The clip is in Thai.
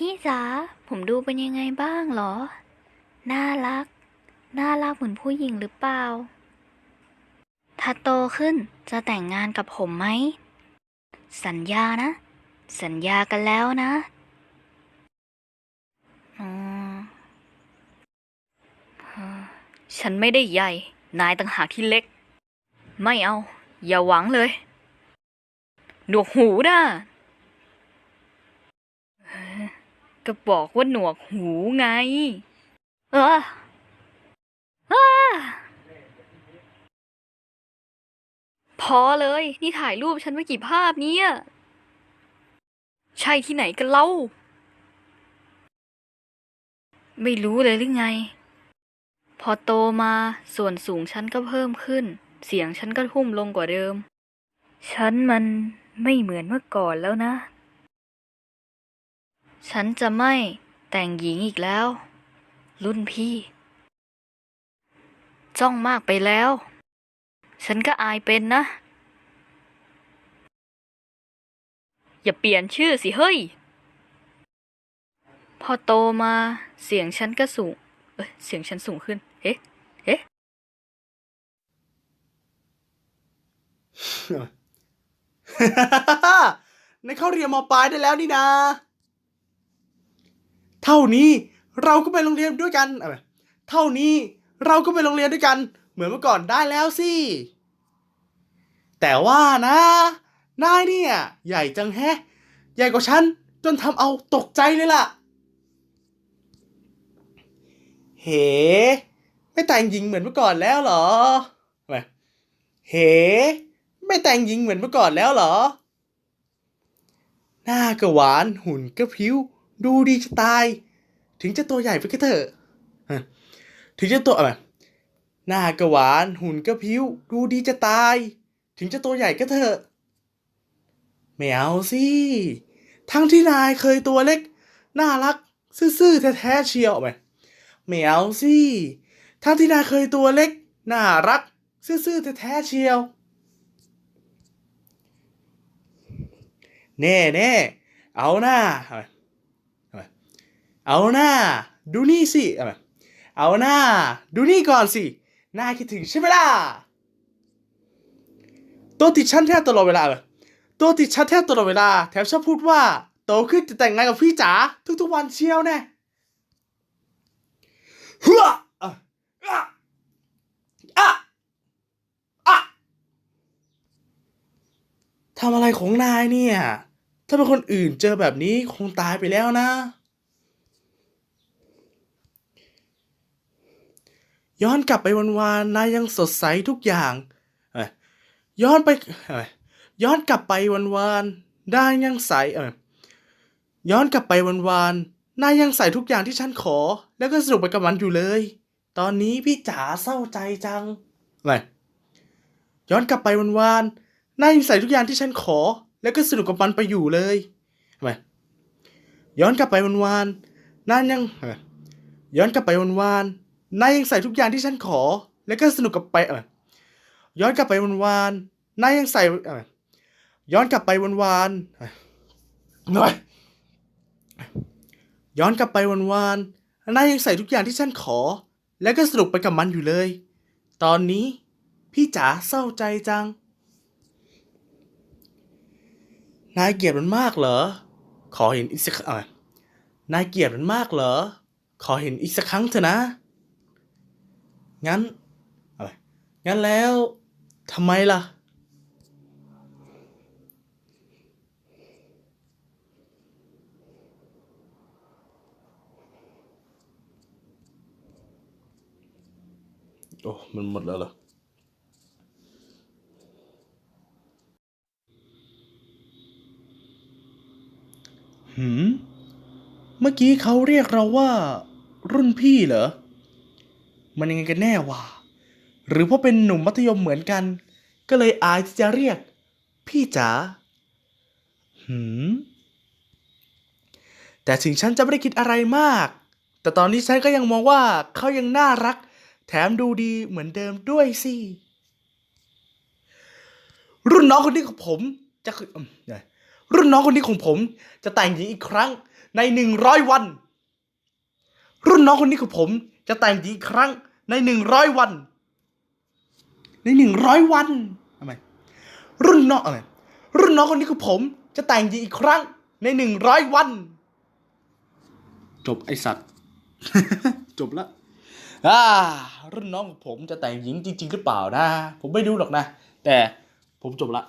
พี่จ๋าผมดูเป็นยังไงบ้างเหรอ น่ารัก น่ารักเหมือนผู้หญิงหรือเปล่า ถ้าโตขึ้นจะแต่งงานกับผมไหม สัญญานะ สัญญากันแล้วนะอืมเอ่อฉันไม่ได้ใหญ่ นายต่างหากที่เล็ก ไม่เอา อย่าหวังเลย หนวกหูนะเอ้อ ก็บอกว่าหนวกหูไง เอออ้าพอเลย นี่ถ่ายรูปฉันไว้กี่ภาพเนี่ย ใช่ที่ไหนกันเล่า ไม่รู้เลยหรือไง พอโตมาส่วนสูงฉันก็เพิ่มขึ้น เสียงฉันก็ทุ่มลงกว่าเดิม ฉันมันไม่เหมือนเมื่อก่อนแล้วนะ ฉันจะไม่แต่งหญิงอีกแล้ว รุ่นพี่ จ้องมากไปแล้ว ฉันก็อายเป็นนะ อย่าเปลี่ยนชื่อสิเฮ้ย พอโตมาเสียงฉันก็สูง เอ้ยเสียงฉันสูงขึ้น เอ๊ะ เอ๊ะในเข้าเรียนมปลายได้แล้วนี่นา เท่านี้เราก็ไปโรงเรียนด้วยกันเอาใหม่เท่านี้เราก็ไปโรงเรียนด้วยกัน เหมือนเมื่อก่อนได้แล้วสิ แต่ว่านะนายเนี่ย ใหญ่จังแฮะ ใหญ่กว่าฉัน จนทำเอาตกใจเลยล่ะ เฮ้ไม่แต่งหญิงเหมือนเมื่อก่อนแล้วเหรอเอาใหม่เฮ้ไม่แต่งหญิงเหมือนเมื่อก่อนแล้วเหรอ หน้าก็หวานหุ่นก็พริ้ว ดูดีจะตาย ถึงจะตัวใหญ่ไปก็เถอะถึงจะตัวอะไรหน้าก็หวานหุ่นก็พิ้ว ดูดีจะตาย ถึงจะตัวใหญ่ก็เถอะไม่เอาสิทั้งที่นายเคยตัวเล็ก น่ารัก ซื่อๆแท้ๆเชียวไหมไม่เอาสิทั้งที่นายเคยตัวเล็ก น่ารัก ซื่อๆแท้ๆเชียว แน่แน่เอาหน้าเอามาเอามา เอาหน้า ดูนี่สิเอามาเอาหน้า ดูนี่ก่อนสิน่าคิดถึงใช่ไหมล่ะตัวติดชั้นแทบตลอดเวลาเลยตัวติดชั้นแทบตลอดเวลา แถมชอบพูดว่า โตขึ้นจะแต่งงานกับพี่จ๋าทุกๆวันเชียวแน่เฮ้ออะอะอะทำอะไรของนายเนี่ย ถ้าเป็นคนอื่นเจอแบบนี้คงตายไปแล้วนะ ย้อนกลับไปวันวานนายยังสดใสทุกอย่าง ย้อนไป ย้อนกลับไปวันวานนายยังใสย้อนกลับไปวันวานนายยังใส่ทุกอย่างที่ฉันขอ แล้วก็สนุกไปกับมันอยู่เลย ตอนนี้พี่จ๋าเศร้าใจจังอะไรย้อนกลับไปวันวานนายยังใส่ทุกอย่างที่ฉันขอ แล้วก็สนุกกับมันไปอยู่เลยทำไมย้อนกลับไปวันวานนายยังยย้อนกลับไปวันวาน นายยังใส่ทุกอย่างที่ฉันขอ แล้วก็สนุกกับไปเอ้ยย้อนกลับไปวันวานนายยังใส่เอ้ยย้อนกลับไปวันวานหน่อยย้อนกลับไปวันวานนายยังใส่ทุกอย่างที่ฉันขอ แล้วก็สนุกไปกับมันอยู่เลย ตอนนี้พี่จ๋าเศร้าใจจัง นายเกลียดมันมากเหรอ ขอเห็นอีกสักเออนายเกลียดมันมากเหรอ ขอเห็นอีกสักครั้งเถอะนะ งั้นอะไรงั้นแล้วทำไมล่ะ โอ้ มันหมดแล้วเหรอหืม เมื่อกี้เขาเรียกเราว่า รุ่นพี่เหรอ มันยังไงกันแน่วะหรือเพราะเป็นหนุ่มมัธยมเหมือนกัน ก็เลยอายที่จะเรียก พี่จ๋าหืมแต่ถึงฉันจะไม่ได้คิดอะไรมาก แต่ตอนนี้ฉันก็ยังมองว่าเขายังน่ารัก แถมดูดีเหมือนเดิมด้วยสิรุ่นน้องคนนี้ของผม จะคือรุ่นน้องคนนี้ของผม จะแต่งหญิงอีกครั้งในหนึ่งร้อยวัน รุ่นน้องคนนี้ของผม จะแต่งหญิงอีกครั้งในหนึ่งร้อยวัน ในหนึ่งร้อยวันทำไมรุ่นน้องอะไรรุ่นน้องคนนี้ของผม จะแต่งหญิงอีกครั้ง ในหนึ่งร้อยวัน จบไอสัตว์ จบละอ่ารุ่นน้องของผมจะแต่งหญิงจริง ๆ หรือเปล่านะ ผมไม่รู้หรอกนะ แต่ผมจบละ